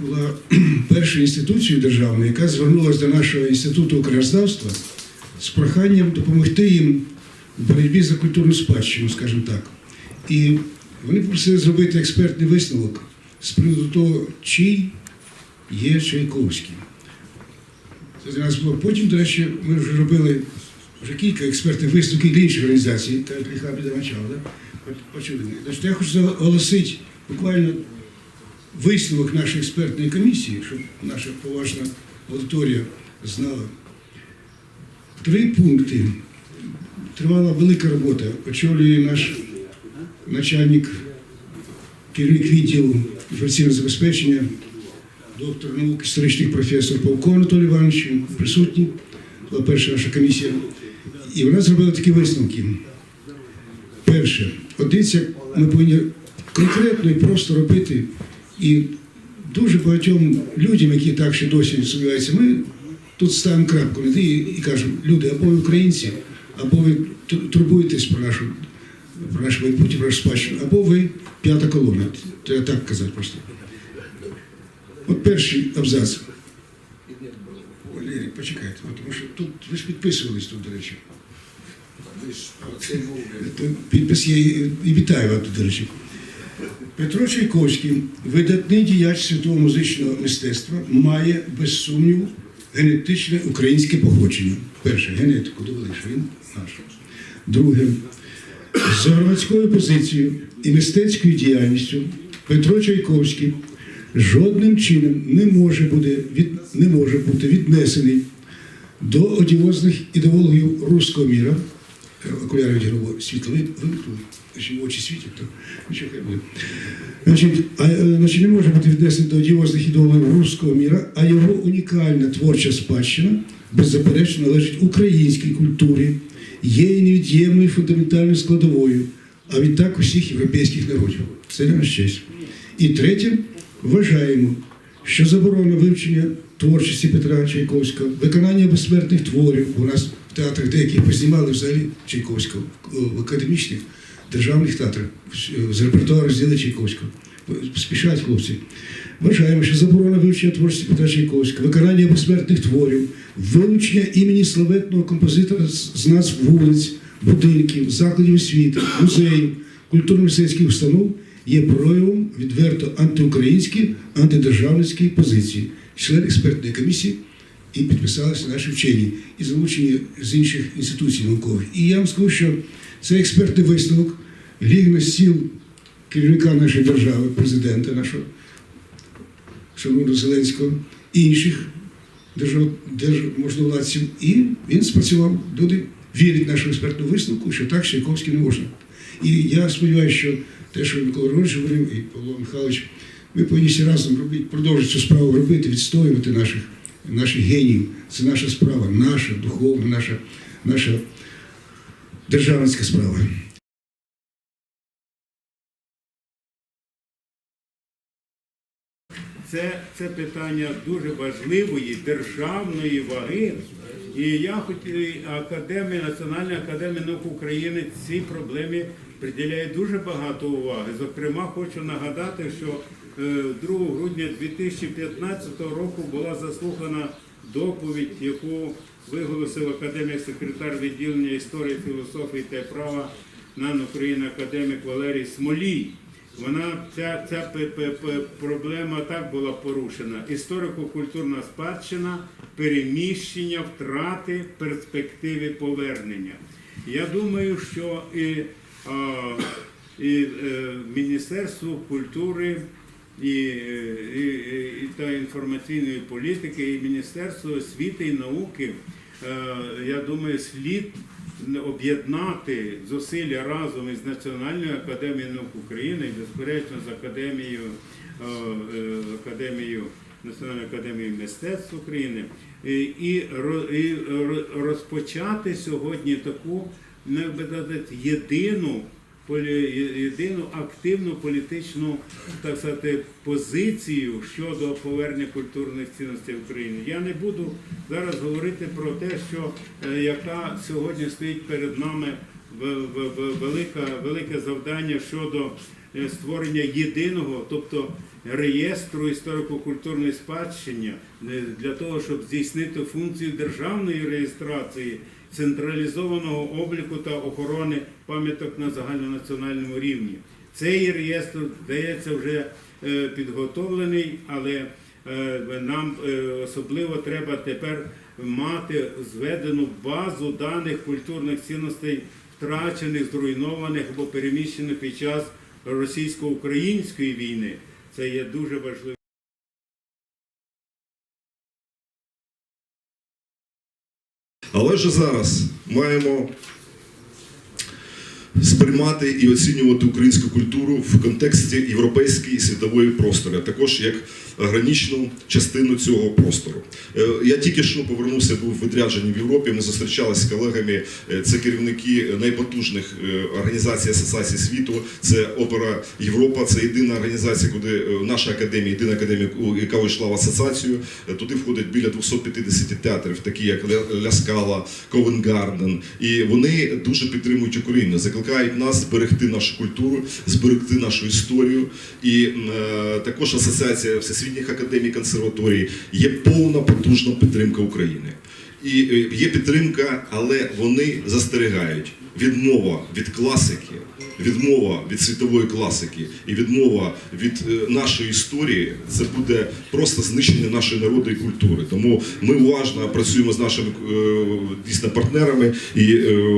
була першою інституцією державною, яка звернулася до нашого інституту краєзнавства з проханням допомогти їм в боротьбі за культурну спадщину, скажімо так. І вони попросили зробити експертний висновок з приводу того, чий є Чайковський. Це для нас було. Потім, до речі, ми вже робили вже кілька експертних висновків для інших організацій, так як ліха біда почули. Значить, я хочу оголосити буквально висновок нашої експертної комісії, щоб наша поважна аудиторія знала. Три пункти. Тривала велика робота. Очолює наш начальник, керівник відділу інформаційного забезпечення, доктор наук, історичний професор Павко Анатолій Іванович, присутній, була перша наша комісія. І вона зробила такі висновки. Перше, дивіться, ми повинні конкретно і просто робити. І дуже багатьом людям, які так ще досі сумніваються, ми тут ставимо крапку «і» і кажемо, люди, або ви українці, або ви турбуєтесь про нашу про наше майбутнє, про нашу спадщину, або ви п'ята колона. То я так казати просто. От перший абзац. Валерій, почекайте, тому що тут ви ж підписувались тут, до речі. Підпис є і- і вітаю вас, до речі. Петро Чайковський, видатний діяч світового музичного мистецтва, має без сумніву генетичне українське походження. Перше, генетику довели, що він наш. Друге, з громадською позицією і мистецькою діяльністю Петро Чайковський жодним чином не може бути, від, не може бути віднесений до одіозних ідеологів руського міра. Окуляри відіграв світло ви- вимкнули, ще очі світять, то нічого хай буде. Значить, а, е, значить, не може бути віднесений до одіозних ідеологів руського міра, а його унікальна творча спадщина беззаперечно належить українській культурі, є її невід'ємною фундаментальною складовою, а відтак усіх європейських народів. Це для нас честь. І третє, вважаємо, що заборона вивчення творчості Петра Чайковського, виконання безсмертних творів у нас в театрах деяких познімали взагалі Чайковського в академічних державних театрах з репертуару зділи Чайковського. Спішать хлопці. Вважаємо, що заборона вивчення творчості Петра Чайковського, виконання безсмертних творів, вилучення імені славетного композитора з з назв вулиць, будинків, закладів освіти, музеїв, культурно-мистецьких установ є проявом відверто антиукраїнської, антидержавницької позиції. Член експертної комісії і підписалися наші вчені і залучені з інших інституцій наукових. І я вам скажу, що цей експертний висновок ліг на стіл керівника нашої держави, президента нашого шановного Зеленського, і інших держав, держможновладців, і він спрацював. Люди вірять в нашу експертну висновку, що так Чайковський не можна. І я сподіваюся, що те, що Микола Григорович говорив, і Павло Михайлович, ми повинні разом робити, продовжувати цю справу робити, відстоювати наших, наших геніїв. Це наша справа, наша духовна, наша, наша державницька справа. Це, це питання дуже важливої державної ваги. І я хотів академія, Національна академія наук України цій проблемі приділяє дуже багато уваги. Зокрема, хочу нагадати, що 2 грудня 2015 року була заслухана доповідь, яку виголосив академік секретар відділення історії, філософії та права НАН України академік Валерій Смолій. Вона ця, ця проблема так була порушена: історико-культурна спадщина, переміщення, втрати, перспективи повернення. Я думаю, що і, а, і е, Міністерство культури і, і, і, та інформаційної політики, і Міністерство освіти і науки, е, я думаю, слід об'єднати зусилля разом із Національною академією наук України і, безперечно, з академією, е, е, академією Національною академією мистецтв України. І, розпочати сьогодні таку не сказати, єдину єдину активну політичну так сказати, позицію щодо повернення культурних цінностей України. Я не буду зараз говорити про те, що е, яка сьогодні стоїть перед нами велика, велике завдання щодо е, створення єдиного, тобто реєстру історико-культурної спадщини е, для того, щоб здійснити функцію державної реєстрації, централізованого обліку та охорони пам'яток на загальнонаціональному рівні. Цей реєстр, здається, вже е, підготовлений, але е, нам е, особливо треба тепер мати зведену базу даних культурних цінностей, втрачених, зруйнованих або переміщених під час російсько-української війни. Це є дуже важливо. Але ж зараз маємо сприймати і оцінювати українську культуру в контексті європейської і світової простору, також як гранічну частину цього простору. Е, Я тільки що повернувся, був в відрядженні в Європі. Ми зустрічалися з колегами. Е, Це керівники найпотужних е, організацій асоціацій світу. Це Опера Європа. Це єдина організація, куди наша академія, єдина академія, яка вийшла в асоціацію. Туди входить біля 250 театрів, такі як Ля- Ля Скала, Ковен Гарден. І вони дуже підтримують Україну, закликають нас зберегти нашу культуру, зберегти нашу історію. І також асоціація всесвітніх академій консерваторій є повна потужна підтримка України. І е, є підтримка, але вони застерігають відмова від класики, відмова від світової класики і відмова від е, нашої історії це буде просто знищення нашої народної культури. Тому ми уважно працюємо з нашими е, дійсно партнерами і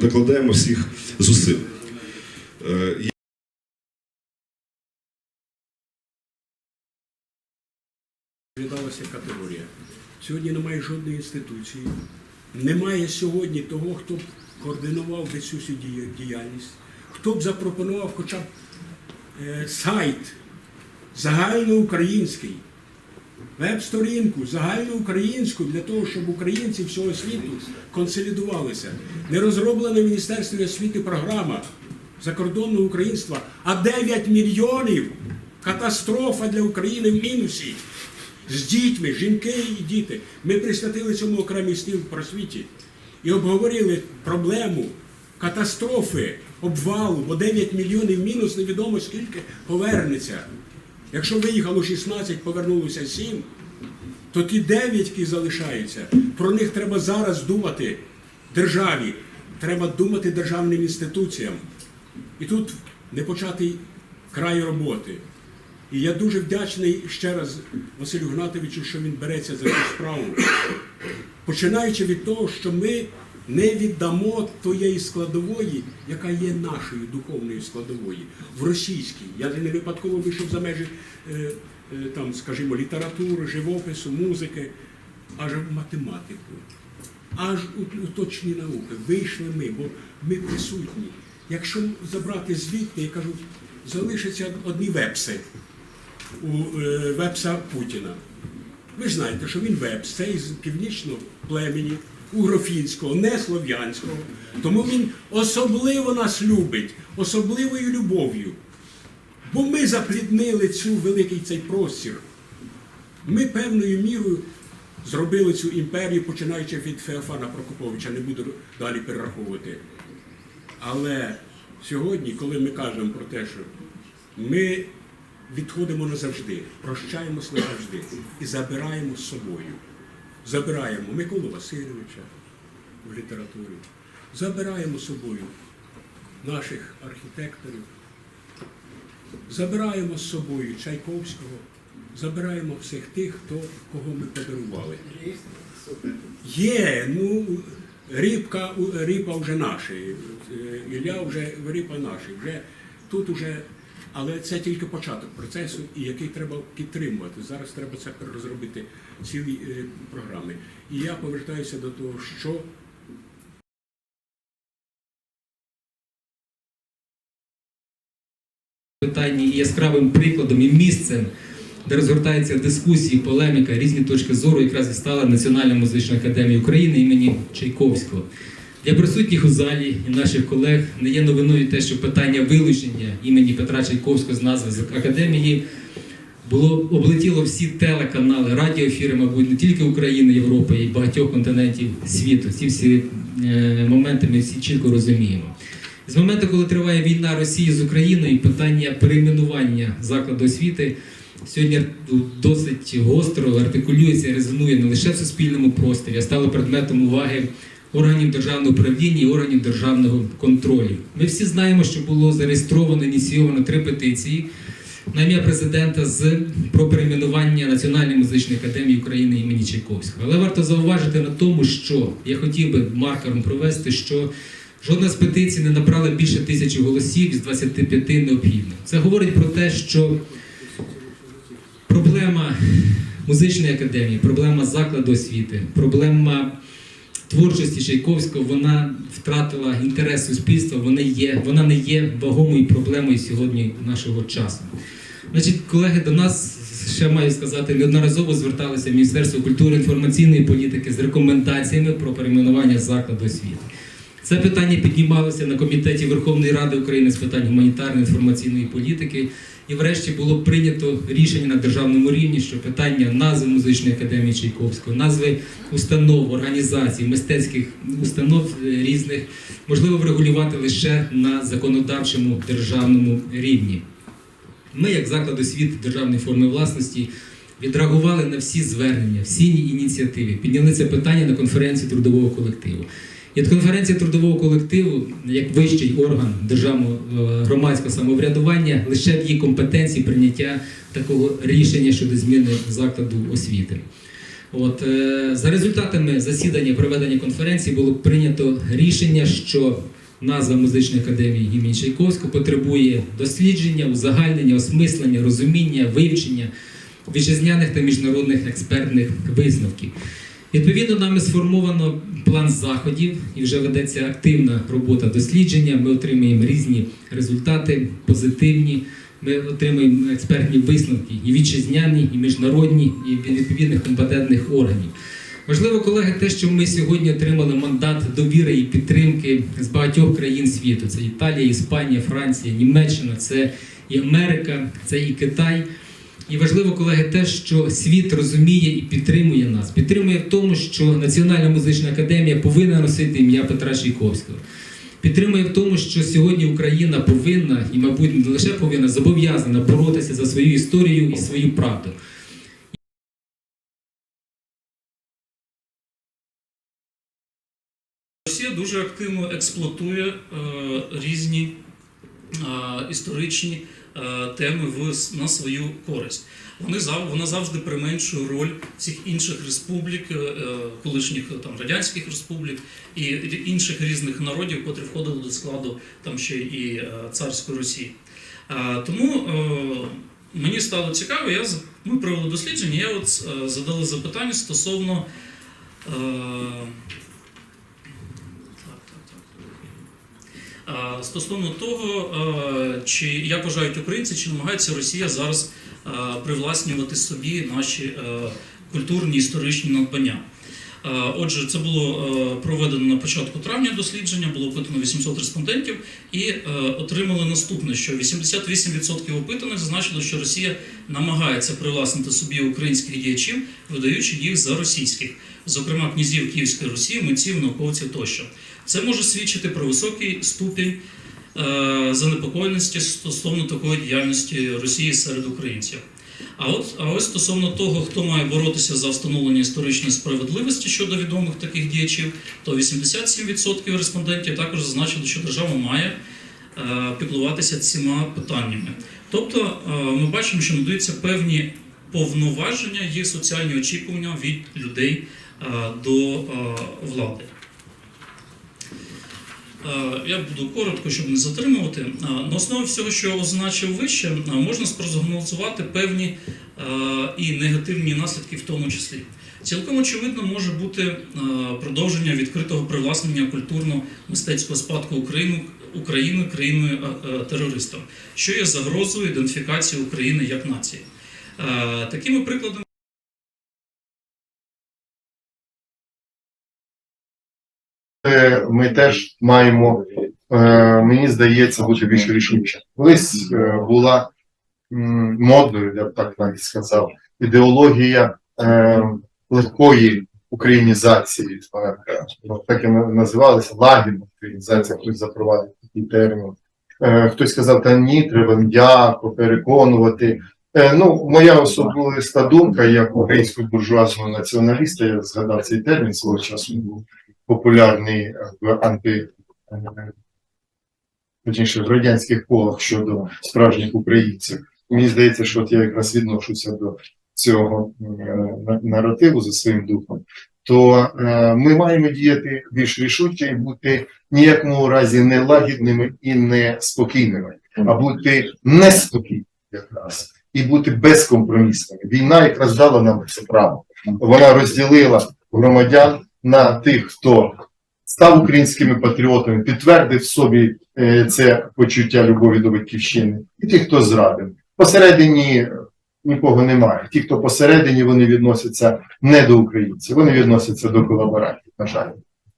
докладаємо всіх зусиль. Е, категорія. Сьогодні немає жодної інституції, немає сьогодні того, хто б координував би цю діяльність, хто б запропонував хоча б е, сайт загальноукраїнський, веб-сторінку загальноукраїнську для того, щоб українці всього світу консолідувалися. Не розроблена в Міністерстві освіти програма закордонного українства, а 9 мільйонів катастрофа для України в мінусі. З дітьми, жінки і діти. Ми присвятили цьому окремий стіл в просвіті і обговорили проблему катастрофи, обвалу, бо 9 мільйонів мінус невідомо скільки повернеться. Якщо виїхало 16, повернулося 7, то ті 9, які залишаються, про них треба зараз думати державі. Треба думати державним інституціям. І тут не початий край роботи. І я дуже вдячний ще раз Василю Гнатовичу, що він береться за цю справу. Починаючи від того, що ми не віддамо тієї складової, яка є нашою духовною складовою в російській. Я не випадково вийшов за межі е, е, там, скажімо, літератури, живопису, музики, аж в математику, аж у, точні науки. Вийшли ми, бо ми присутні. Якщо забрати звідти, я кажу, залишаться одні вепси у е, вепса Путіна. Ви знаєте, що він вепс, це із північного племені, угрофінського, не слов'янського. Тому він особливо нас любить, особливою любов'ю. Бо ми запліднили цю великий цей простір. Ми певною мірою зробили цю імперію, починаючи від Феофана Прокоповича, не буду далі перераховувати. Але сьогодні, коли ми кажемо про те, що ми відходимо назавжди, прощаємось назавжди і забираємо з собою. Забираємо Миколу Васильовича в літературі, забираємо з собою наших архітекторів, забираємо з собою Чайковського, забираємо всіх тих, хто, кого ми подарували. Є, ну, рібка, ріпа вже наші, е, Ілля вже ріпа наші, вже тут уже, але це тільки початок процесу, який треба підтримувати. Зараз треба це розробити цілі е, програми. І я повертаюся до того, що питанні і яскравим прикладом і місцем, де розгортаються дискусії, полеміка, різні точки зору, якраз і стала Національна музична академія України імені Чайковського. Для присутніх у залі і наших колег не є новиною те, що питання вилучення імені Петра Чайковського з назви з академії було облетіло всі телеканали, радіоефіри, мабуть, не тільки України, Європи і багатьох континентів світу. Ці всі е, моменти ми всі чітко розуміємо. З моменту, коли триває війна Росії з Україною, питання перейменування закладу освіти сьогодні досить гостро артикулюється і резонує не лише в суспільному просторі, а стало предметом уваги органів державного управління і органів державного контролю. Ми всі знаємо, що було зареєстровано, ініційовано три петиції на ім'я президента з про перейменування Національної музичної академії України імені Чайковського. Але варто зауважити на тому, що я хотів би маркером провести, що жодна з петицій не набрала більше тисячі голосів з 25 необхідних. Це говорить про те, що проблема музичної академії, проблема закладу освіти, проблема творчості Чайковського, вона втратила інтерес суспільства, вона, є, вона не є вагомою проблемою сьогодні нашого часу. Значить, колеги, до нас ще маю сказати, неодноразово зверталися Міністерство культури інформаційної політики з рекомендаціями про перейменування закладу освіти. Це питання піднімалося на комітеті Верховної Ради України з питань гуманітарної інформаційної політики. І врешті було прийнято рішення на державному рівні, що питання назви музичної академії Чайковського, назви установ, організацій, мистецьких установ е, різних можливо врегулювати лише на законодавчому державному рівні. Ми, як заклад освіти державної форми власності, відреагували на всі звернення, всі ініціативи, підняли це питання на конференції трудового колективу. І от конференція трудового колективу, як вищий орган державного е, громадського самоврядування, лише в її компетенції прийняття такого рішення щодо зміни закладу освіти. От, е, за результатами засідання проведення конференції було прийнято рішення, що назва музичної академії імені Чайковського потребує дослідження, узагальнення, осмислення, розуміння, вивчення вітчизняних та міжнародних експертних висновків. Відповідно, нами сформовано план заходів і вже ведеться активна робота дослідження. Ми отримуємо різні результати, позитивні. Ми отримуємо експертні висновки і вітчизняні, і міжнародні, і відповідних компетентних органів. Важливо, колеги, те, що ми сьогодні отримали мандат довіри і підтримки з багатьох країн світу. Це Італія, Іспанія, Франція, Німеччина, це і Америка, це і Китай. І важливо, колеги, те, що світ розуміє і підтримує нас. Підтримує в тому, що Національна музична академія повинна носити ім'я Петра Чайковського. Підтримує в тому, що сьогодні Україна повинна і, мабуть, не лише повинна зобов'язана боротися за свою історію і свою правду. Росія дуже активно експлуатує е, різні е, історичні теми в, на свою користь. Вони вона завжди применшує роль всіх інших республік, е, е, колишніх е, там радянських республік і інших різних народів, котрі входили до складу там ще і е, царської Росії. Е, тому е, мені стало цікаво, я ми провели дослідження. Я от е, задали запитання стосовно. Е, так, так, так. А, Стосовно того, чи як вважають українці, чи намагається Росія зараз привласнювати собі наші культурні історичні надбання. Отже, це було проведено на початку травня дослідження, було опитано 800 респондентів і отримали наступне: що 88% опитаних зазначили, що Росія намагається привласнити собі українських діячів, видаючи їх за російських, зокрема князів Київської Росії, митців, науковців тощо. Це може свідчити про високий ступінь е, занепокоєності стосовно такої діяльності Росії серед українців. А от а ось стосовно того, хто має боротися за встановлення історичної справедливості щодо відомих таких діячів, то 87% респондентів також зазначили, що держава має е, піклуватися цими питаннями. Тобто е, ми бачимо, що надаються певні повноваження, є соціальні очікування від людей е, до е, влади. Е, Я буду коротко, щоб не затримувати. Е, На основі всього, що означив вище, е, можна спрогнозувати певні і негативні наслідки, в тому числі. Цілком очевидно може бути продовження відкритого привласнення культурно-мистецького спадку України, України країною терористом, що є загрозою ідентифікації України як нації. Такими прикладами. Е, ми теж маємо, е, мені здається, бути більш рішуче. Колись е, була модною, я б так навіть сказав, ідеологія легкої українізації, так і на- називалася лагідна українізація, хтось запровадив такий термін. Хтось сказав, та ні, треба м'яко переконувати. Ну, моя особиста думка, як українського буржуазного націоналіста, я згадав цей термін свого часу, популярний е, в анти е, точніше в радянських колах щодо справжніх українців. Мені здається, що от я якраз відношуся до цього е, на- наративу за своїм духом. То ми маємо діяти більш рішуче і бути ніякому разі не лагідними і не спокійними, а бути неспокійними якраз і бути безкомпромісними. Війна якраз дала нам це право. Вона розділила громадян на тих, хто став українськими патріотами, підтвердив собі е, це почуття любові до батьківщини, і ті, хто зрадив. Посередині нікого немає. Ті, хто посередині, вони відносяться не до українців, вони відносяться до колаборантів, на жаль.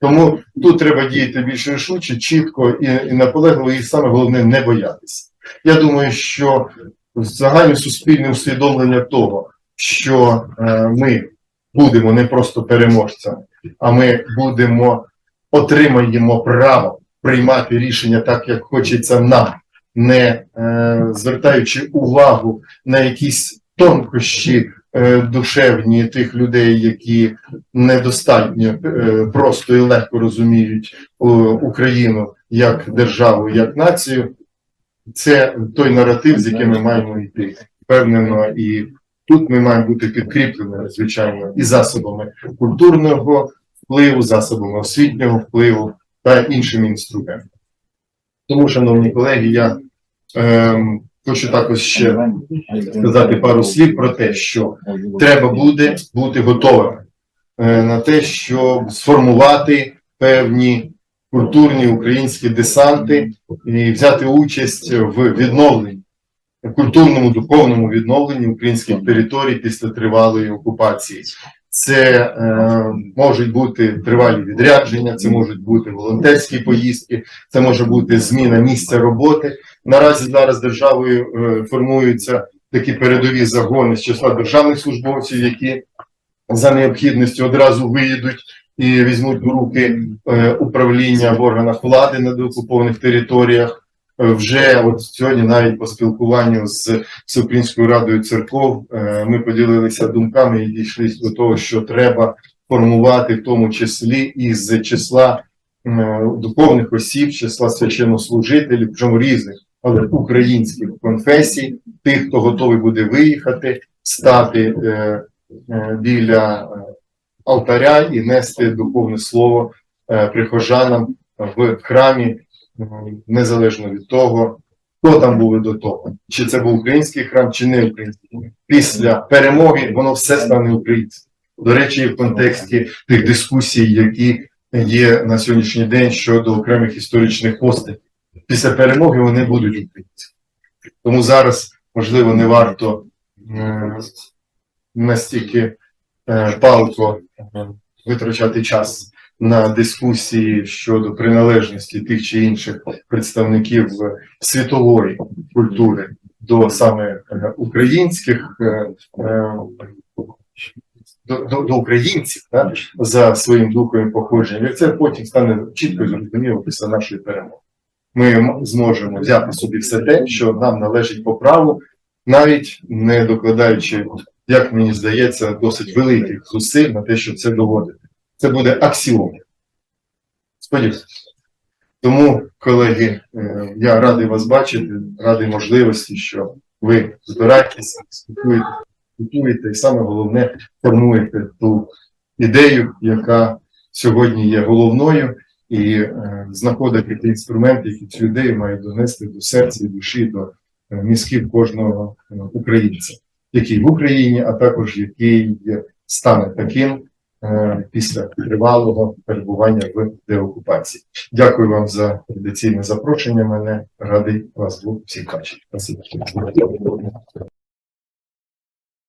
Тому тут треба діяти більш рішуче, чітко і, і наполегливо, і саме головне не боятися. Я думаю, що загальне суспільне усвідомлення того, що е, ми будемо не просто переможцями, а ми будемо отримаємо право приймати рішення так, як хочеться нам, не е, звертаючи увагу на якісь тонкощі е, душевні тих людей, які недостатньо е, просто і легко розуміють о, Україну як державу, як націю. Це той наратив, з яким ми маємо йти. Впевнено, і тут ми маємо бути підкріплені, звичайно, і засобами культурного впливу, засобами освітнього впливу та іншими інструментами. Тому, шановні колеги, я ем, хочу також ще сказати пару слів про те, що треба буде бути готовими е, на те, щоб сформувати певні культурні українські десанти і взяти участь в відновленні, культурному духовному відновленні українських територій після тривалої окупації. Це е, можуть бути тривалі відрядження, це можуть бути волонтерські поїздки, це може бути зміна місця роботи. Наразі зараз державою е, формуються такі передові загони з числа державних службовців, які за необхідністю одразу виїдуть і візьмуть в руки е, управління в органах влади на деокупованих територіях. Вже от сьогодні, навіть по спілкуванню з Всеукраїнською радою церков, е, ми поділилися думками і дійшли до того, що треба формувати в тому числі із числа е, духовних осіб, числа священнослужителів, причому різних, але українських конфесій, тих, хто готовий буде виїхати, стати е, біля алтаря і нести духовне слово прихожанам в храмі, незалежно від того, хто там був до того, чи це був український храм, чи не український. Після перемоги воно все стане українським. До речі, в контексті тих дискусій, які є на сьогоднішній день щодо окремих історичних постатей. Після перемоги вони будуть українські. Тому зараз, можливо, не варто м, настільки е, палко е, витрачати час на дискусії щодо приналежності тих чи інших представників світової культури до саме е, українських е, е, до, до, до українців да, за своїм духом і походженням. І це потім стане чітко зрозуміло після нашої перемоги. Ми зможемо взяти собі все те, що нам належить по праву, навіть не докладаючи, як мені здається, досить великих зусиль на те, щоб це доводити. Це буде аксіом. Сподіваюся. Тому, колеги, е, я радий вас бачити, радий можливості, що ви збираєтеся, спілкуєте, спілкуєте і саме головне формуєте ту ідею, яка сьогодні є головною, і е, знаходити ті інструменти, які цю ідею мають донести до серця душі, до е, мізків кожного українця, який в Україні, а також який стане таким після тривалого перебування в деокупації. Дякую вам за традиційне запрошення. Мене радий вас двох всіх бачити.